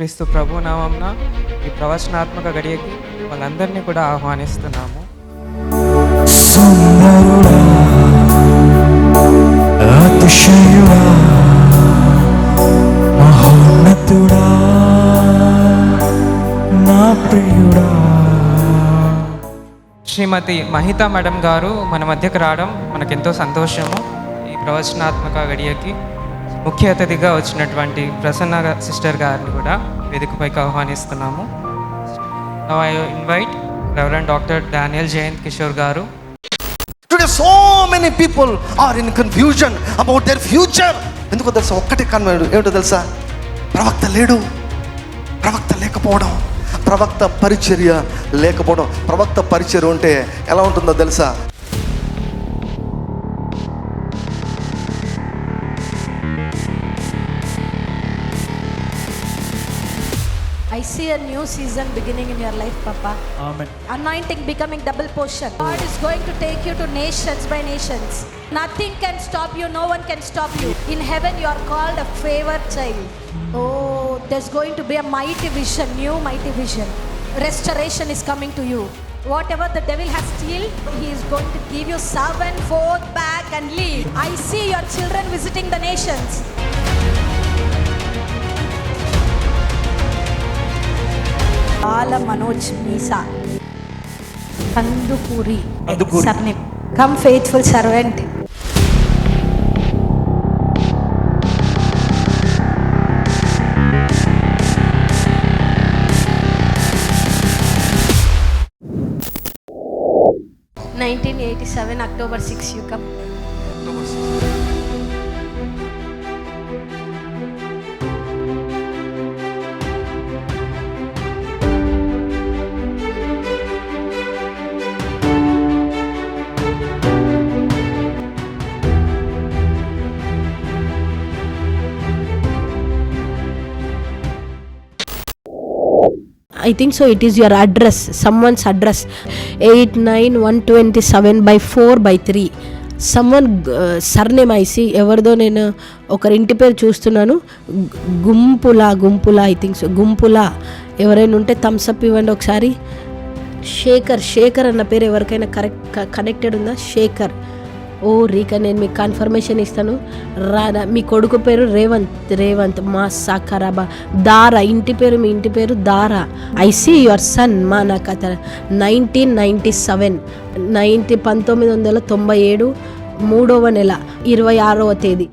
యేసుక్రీస్తు ప్రభు నామంన ఈ ప్రవచనాత్మక గడియకి వాళ్ళందరినీ కూడా ఆహ్వానిస్తున్నాము. సుందరుడా అతిశయుడా మహోన్నతుడా నా ప్రియుడా. శ్రీమతి మహితా మేడం గారు మన మధ్యకు రావడం మనకెంతో సంతోషము ఈ ప్రవచనాత్మక గడియకి. ముఖ్య అతిథిగా వచ్చినటువంటి ప్రసన్న సిస్టర్ గారిని కూడా వేదికపైకి ఆహ్వానిస్తున్నాము. I invite reverend doctor Daniel Jayant Kishore గారు. Today so many people are in confusion about their future ఎందుకో తెలుసా? ఒక్కటే కన్వెంట్ ఏమిటో తెలుసా? ప్రవక్త లేడు. ప్రవక్త లేకపోవడం ప్రవక్త పరిచర్య లేకపోవడం ప్రవక్త పరిచర్య ఉంటే ఎలా ఉంటుందో తెలుసా? see a new season beginning in your life, Papa. Amen. Anointing becoming double portion. God is going to take you to nations by nations. Nothing can stop you, no one can stop you. In heaven, you are called a favored child. Oh, there's going to be a mighty vision, new mighty vision. Restoration is coming to you. Whatever the devil has stolen, he is going to give you sevenfold back and leave. I see your children visiting the nations. Bala Manoj Meesa. Kandukuri. Surname. Come faithful servant. Nineteen eighty seven October six you come I think so it is your address someone's address eight nine one twenty seven by four by three someone surname I see ఎవరిదో నేను ఒకరి ఇంటి పేరు చూస్తున్నాను. గుంపులా గుంపులా I think so గుంపులా. ఎవరైనా ఉంటే థమ్స్అప్ ఇవ్వండి ఒకసారి. శేఖర్ శేఖర్ అన్న పేరు ఎవరికైనా కరెక్ట్ కనెక్టెడ్ ఉందా? శేఖర్. ఓ రీకా నేను మీకు కన్ఫర్మేషన్ ఇస్తాను. రాదా మీ కొడుకు పేరు రేవంత్ రేవంత్ మా సాకరాబా. దారా ఇంటి పేరు మీ ఇంటి పేరు Dara. I see your son మా నా కథ నైన్టీన్ నైంటీ సెవెన్ నైన్టీ పంతొమ్మిది వందల తొంభై ఏడు మూడవ నెల ఇరవై ఆరవ తేదీ.